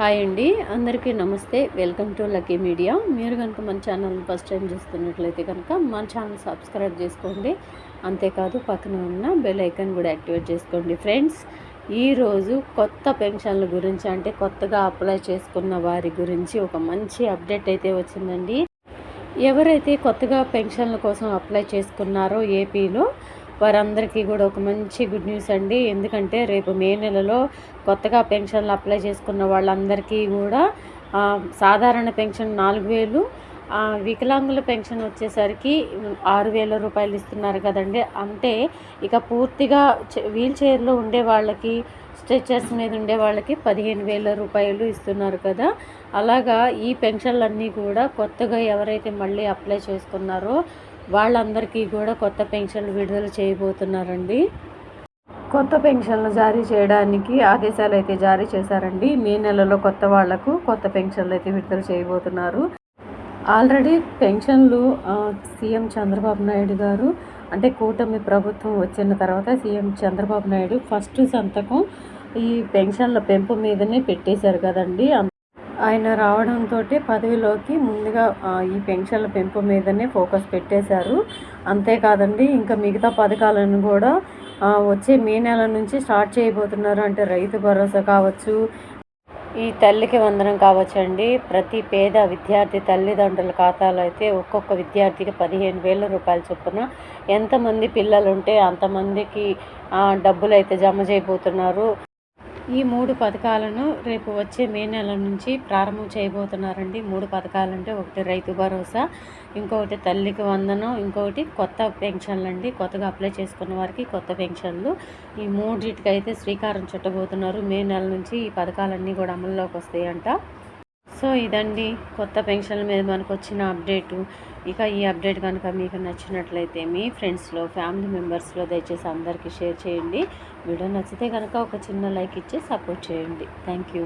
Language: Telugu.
హాయ్ అండి. అందరికీ నమస్తే. Welcome to Lucky Media. మీరు కనుక మన ఛానల్ ఫస్ట్ టైం చూస్తున్నట్లయితే కనుక మన ఛానల్ సబ్స్క్రైబ్ చేసుకోండి. అంతేకాదు పక్కన ఉన్న బెల్ ఐకాన్ కూడా యాక్టివేట్ చేసుకోండి ఫ్రెండ్స్. ఈరోజు కొత్త పెన్షన్ల గురించి అంటే కొత్తగా అప్లై చేసుకున్న వారి గురించి ఒక మంచి అప్డేట్ అయితే వచ్చిందండి. ఎవరైతే కొత్తగా పెన్షన్ల కోసం అప్లై చేసుకున్నారో ఏపీలో వారందరికీ కూడా ఒక మంచి గుడ్ న్యూస్ అండి. ఎందుకంటే రేపు మే నెలలో కొత్తగా పెన్షన్లు అప్లై చేసుకున్న వాళ్ళందరికీ కూడా సాధారణ పెన్షన్ నాలుగు వేలు వికలాంగుల పెన్షన్ వచ్చేసరికి ఆరు వేల రూపాయలు ఇస్తున్నారు కదండి. అంటే ఇక పూర్తిగా వీల్ చైర్లో ఉండే వాళ్ళకి స్ట్రెచర్స్ మీద ఉండే వాళ్ళకి పదిహేను వేల రూపాయలు ఇస్తున్నారు కదా. అలాగా ఈ పెన్షన్లన్నీ కూడా కొత్తగా ఎవరైతే మళ్ళీ అప్లై చేసుకున్నారో వాళ్ళందరికీ కూడా కొత్త పెన్షన్లు విడుదల చేయబోతున్నారండి. కొత్త పెన్షన్లు జారీ చేయడానికి ఆదేశాలు అయితే జారీ చేశారండి. మే నెలలో కొత్త వాళ్ళకు కొత్త పెన్షన్లు అయితే విడుదల చేయబోతున్నారు. ఆల్రెడీ పెన్షన్లు సీఎం చంద్రబాబు నాయుడు గారు అంటే కూటమి ప్రభుత్వం వచ్చిన తర్వాత సీఎం చంద్రబాబు నాయుడు ఫస్ట్ సంతకం ఈ పెన్షన్ల పెంపు మీదనే పెట్టేశారు కదండి. ఆయన రావడంతో పదవిలోకి ముందుగా ఈ పెన్షన్ల పెంపు మీదనే ఫోకస్ పెట్టేశారు. అంతేకాదండి ఇంకా మిగతా పథకాలను కూడా వచ్చే మే నెల నుంచి స్టార్ట్ చేయబోతున్నారు. అంటే రైతు భరోసా కావచ్చు ఈ తల్లికి వందనం కావచ్చండి. ప్రతి పేద విద్యార్థి తల్లిదండ్రుల ఖాతాలో అయితే ఒక్కొక్క విద్యార్థికి పదిహేను వేల రూపాయల చొప్పున. ఎంతమంది పిల్లలు ఉంటే అంతమందికి డబ్బులు అయితే జమ చేయబోతున్నారు. ఈ మూడు పథకాలను రేపు వచ్చే మే నెల నుంచి ప్రారంభం చేయబోతున్నారండి. మూడు పథకాలంటే ఒకటి రైతు భరోసా ఇంకొకటి తల్లికి వందనం ఇంకొకటి కొత్త పెన్షన్లు అండి కొత్తగా అప్లై చేసుకున్న వారికి కొత్త పెన్షన్లు. ఈ మూడింటికి అయితే శ్రీకారం చుట్టబోతున్నారు. మే నెల నుంచి ఈ పథకాలన్నీ కూడా అమల్లోకి వస్తాయంట. సో ఇదండి కొత్త పెన్షన్ల మీద మనకు వచ్చిన అప్డేటు. ఇక ఈ అప్డేట్ కనుక మీకు నచ్చినట్లయితే మీ ఫ్రెండ్స్లో ఫ్యామిలీ మెంబర్స్లో దయచేసి అందరికీ షేర్ చేయండి. వీడియో నచ్చితే కనుక ఒక చిన్న లైక్ ఇచ్చి సపోర్ట్ చేయండి. Thank you.